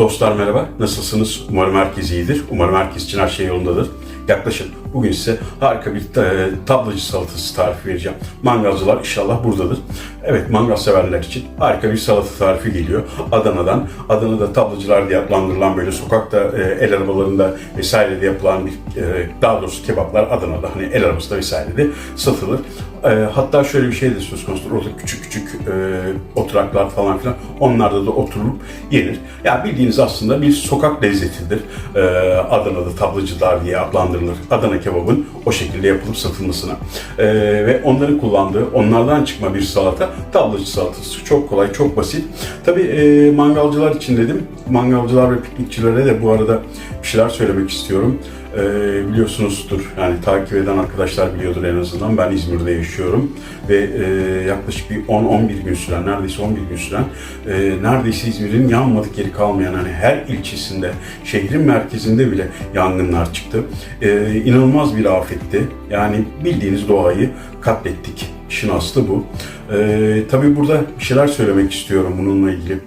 Dostlar merhaba, nasılsınız? Umarım herkes iyidir. Umarım herkes için her şey yolundadır. Yaklaşın. Bugün size harika bir e, tablacı salatası tarifi vereceğim. Mangalcılar inşallah buradadır. Evet, mangal severler için harika bir salata tarifi geliyor. Adana'dan. Adana'da tablacılar diye adlandırılan böyle sokakta e, el arabalarında vesairede yapılan bir, e, daha doğrusu kebaplar Adana'da hani el arabasında vesairede satılır. E, hatta şöyle bir şey de söz konusu. Orada küçük küçük e, oturaklar falan filan. Onlarda da oturulup yenir. Ya bildiğiniz aslında bir sokak lezzetidir. E, Adana'da tablacılar diye adlandırılır. Adana kebabın o şekilde yapılıp satılmasına. E, ve onların kullandığı, onlardan çıkma bir salata tablacı salatası. Çok kolay, çok basit. Tabii e, mangalcılar için dedim. Mangalcılar ve piknikçilere de bu arada bir şeyler söylemek istiyorum. E, biliyorsunuzdur yani takip eden arkadaşlar biliyordur en azından. Ben İzmir'de yaşıyorum ve e, yaklaşık bir 10-11 gün süren, neredeyse 11 gün süren, e, neredeyse İzmir'in yanmadık yeri kalmayan hani her ilçesinde, şehrin merkezinde bile yangınlar çıktı. E, inanılmaz bir afetti. Yani bildiğiniz doğayı katlettik. İşin aslı bu. E, tabii burada bir şeyler söylemek istiyorum bununla ilgili.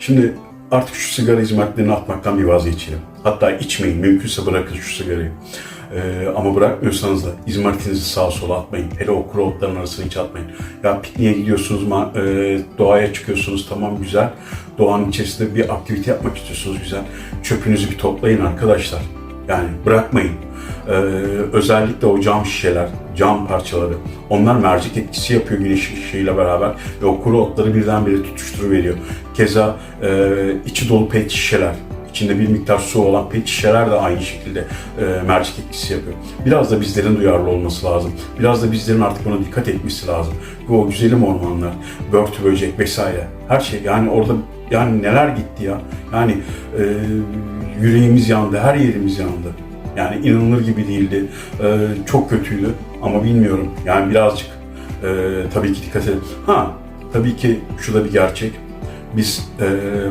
Şimdi artık şu sigara hizmetlerini atmaktan bir vazgeçelim. Hatta içmeyin, mümkünse bırakın şu sigarayı. Ee, ama bırakmıyorsanız da izmaritinizi sağa sola atmayın. Hele o kuru otların arasına hiç atmayın. Ya pikniğe gidiyorsunuz, e, doğaya çıkıyorsunuz tamam güzel. Doğanın içerisinde bir aktivite yapmak istiyorsunuz güzel. Çöpünüzü bir toplayın arkadaşlar. Yani bırakmayın. Ee, özellikle o cam şişeler, cam parçaları. Onlar mercek etkisi yapıyor güneş ışığıyla beraber ve o kuru otları birdenbire tutuşturuveriyor. Keza e, içi dolu pet şişeler, içinde bir miktar su olan pet şişeler de aynı şekilde e, mercek etkisi yapıyor. Biraz da bizlerin duyarlı olması lazım. Biraz da bizlerin artık buna dikkat etmesi lazım. Ve o güzelim ormanlar, börtü böcek vesaire her şey yani orada yani neler gitti ya. Yani e, yüreğimiz yandı, her yerimiz yandı. Yani inanılır gibi değildi. E, çok kötüydü ama bilmiyorum. Yani birazcık e, tabii ki dikkat edin. Ha tabii ki şu da bir gerçek. Biz e,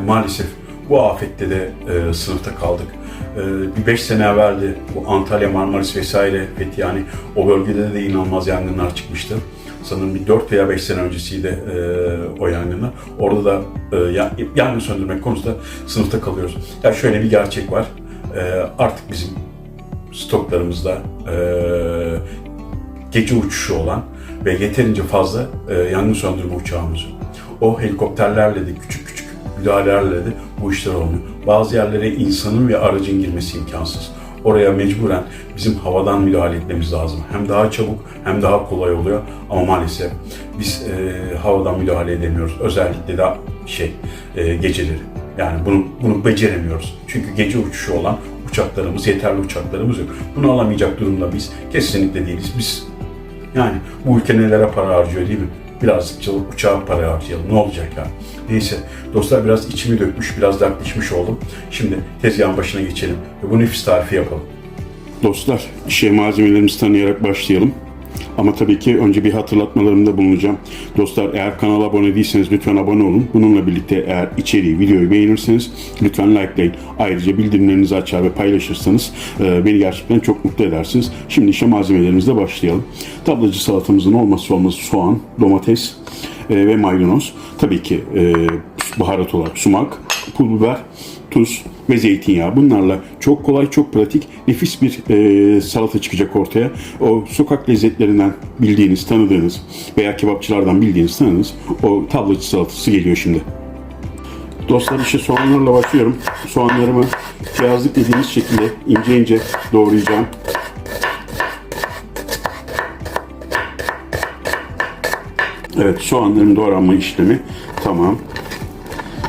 maalesef bu afette de e, sınıfta kaldık. E, bir beş sene evveldi bu Antalya, Marmaris vesaire fethi yani o bölgede de inanılmaz yangınlar çıkmıştı. Sanırım bir 4 veya 5 sene öncesiydi e, o yangınlar. Orada da e, ya- yangın söndürmek konusunda sınıfta kalıyoruz. Ya şöyle bir gerçek var. E, artık bizim stoklarımızda e, gece uçuşu olan ve yeterince fazla e, yangın söndürme uçağımız. O helikopterlerle de küçük müdahalelerle de bu işler olmuyor. Bazı yerlere insanın ve aracın girmesi imkansız. Oraya mecburen bizim havadan müdahale etmemiz lazım. Hem daha çabuk hem daha kolay oluyor ama maalesef biz e, havadan müdahale edemiyoruz. Özellikle de şey e, geceleri. Yani bunu bunu beceremiyoruz. Çünkü gece uçuşu olan uçaklarımız, yeterli uçaklarımız yok. Bunu alamayacak durumda biz kesinlikle değiliz. Biz yani bu ülke nelere para harcıyor değil mi? Birazcık çalıp uçağa para harcayalım. Ne olacak ya? Neyse dostlar biraz içimi dökmüş, biraz dertleşmiş oldum. Şimdi tezgahın başına geçelim ve bu nefis tarifi yapalım. Dostlar, işe malzemelerimizi tanıyarak başlayalım. Ama tabii ki önce bir hatırlatmalarımda bulunacağım. Dostlar eğer kanala abone değilseniz lütfen abone olun. Bununla birlikte eğer içeriği, videoyu beğenirseniz lütfen likelayın. Ayrıca bildirimlerinizi açar ve paylaşırsanız e, beni gerçekten çok mutlu edersiniz. Şimdi işe malzemelerimizle başlayalım. Tablacı salatamızın olmazsa olmazı soğan, domates e, ve maydanoz. Tabii ki e, baharat olarak sumak, pul biber, tuz ve zeytinyağı. Bunlarla çok kolay, çok pratik, nefis bir e, salata çıkacak ortaya. O sokak lezzetlerinden bildiğiniz, tanıdığınız veya kebapçılardan bildiğiniz, tanıdığınız o tablacı salatası geliyor şimdi. Dostlar işe soğanlarla başlıyorum. Soğanlarımı piyazlık dediğimiz şekilde ince ince doğrayacağım. Evet soğanların doğranma işlemi tamam.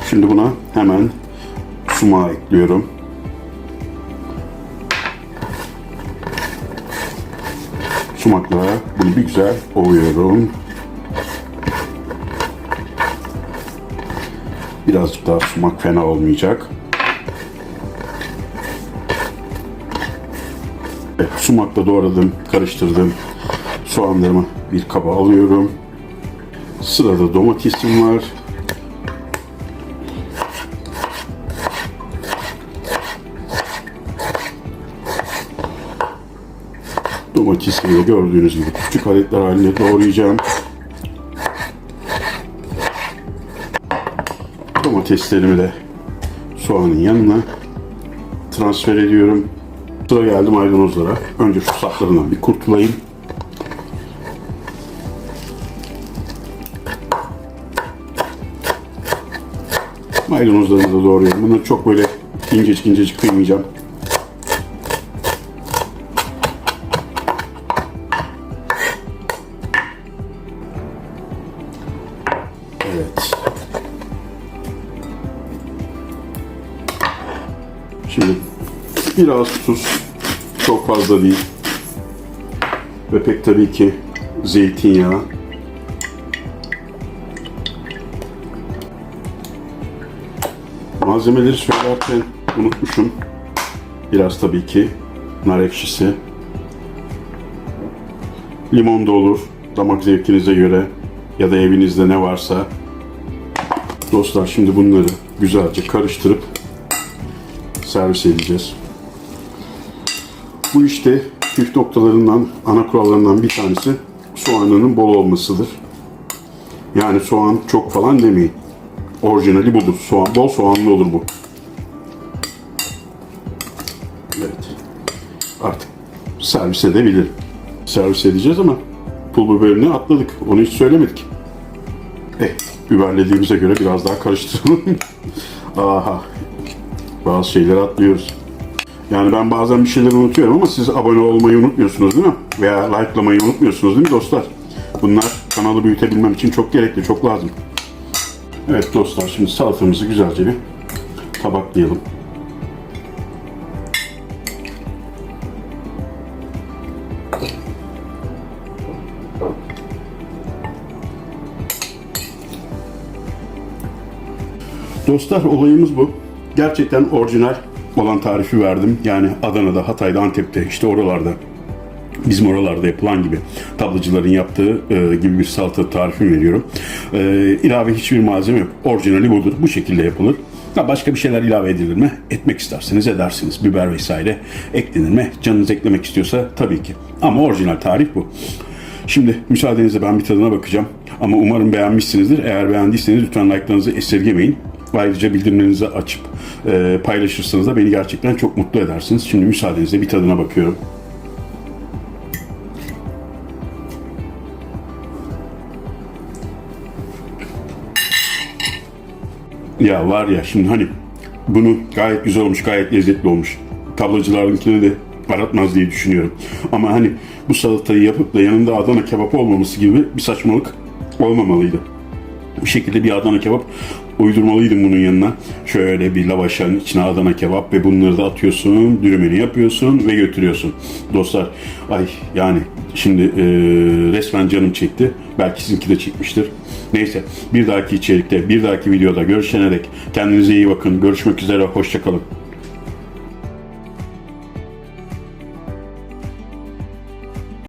Şimdi buna hemen sumağı ekliyorum. Sumakla bunu bir güzel ovuyorum. Birazcık daha sumak fena olmayacak. Evet, sumakla doğradım, karıştırdım. Soğanlarımı bir kaba alıyorum. Sırada domatesim var. Domatesimi de gördüğünüz gibi küçük aletler halinde doğrayacağım. Domateslerimi de soğanın yanına transfer ediyorum. Sıra geldi maydanozlara. Önce şu saplarından bir kurtulayım. Maydanozlarını da doğruyorum. Bunu çok böyle incecik incecik kıymayacağım. Şimdi biraz tuz, çok fazla değil. Ve pek tabii ki zeytinyağı. Malzemeleri söylerken unutmuşum. Biraz tabii ki nar ekşisi. Limon da olur. Damak zevkinize göre ya da evinizde ne varsa. Dostlar şimdi bunları güzelce karıştırıp servis edeceğiz. Bu işte püf noktalarından, ana kurallarından bir tanesi soğanının bol olmasıdır. Yani soğan çok falan demeyin. Orijinali budur. Soğan, bol soğanlı olur bu. Evet. Artık servis edebilir. Servis edeceğiz ama pul biberini atladık. Onu hiç söylemedik. Eh, biberlediğimize göre biraz daha karıştıralım. Aha. Bazı şeyleri atlıyoruz. Yani ben bazen bir şeyleri unutuyorum ama siz abone olmayı unutmuyorsunuz değil mi? Veya likelamayı unutmuyorsunuz değil mi dostlar? Bunlar kanalı büyütebilmem için çok gerekli, çok lazım. Evet dostlar şimdi salatamızı güzelce bir tabaklayalım. Dostlar olayımız bu. Gerçekten orijinal olan tarifi verdim. Yani Adana'da, Hatay'da, Antep'te işte oralarda bizim oralarda yapılan gibi tablacıların yaptığı e, gibi bir salata tarifi veriyorum. E, ilave hiçbir malzeme yok. Orijinali budur. Bu şekilde yapılır. Ha, başka bir şeyler ilave edilir mi? Etmek isterseniz edersiniz. Biber vesaire eklenir mi? Canınız eklemek istiyorsa tabii ki. Ama orijinal tarif bu. Şimdi müsaadenizle ben bir tadına bakacağım. Ama umarım beğenmişsinizdir. Eğer beğendiyseniz lütfen like'larınızı esirgemeyin. Ayrıca bildirimlerinizi açıp e, paylaşırsanız da beni gerçekten çok mutlu edersiniz. Şimdi müsaadenizle bir tadına bakıyorum. Ya var ya şimdi hani bunu gayet güzel olmuş, gayet lezzetli olmuş. Tablacılarınkini de aratmaz diye düşünüyorum. Ama hani bu salatayı yapıp da yanında Adana kebap olmaması gibi bir saçmalık olmamalıydı. Bir şekilde bir Adana kebap uydurmalıydım bunun yanına. Şöyle bir lavaşın içine Adana kebap ve bunları da atıyorsun, dürümünü yapıyorsun ve götürüyorsun. Dostlar ay yani şimdi e, resmen canım çekti. Belki sizinki de çekmiştir. Neyse bir dahaki içerikte, bir dahaki videoda görüşene dek kendinize iyi bakın. Görüşmek üzere, hoşçakalın.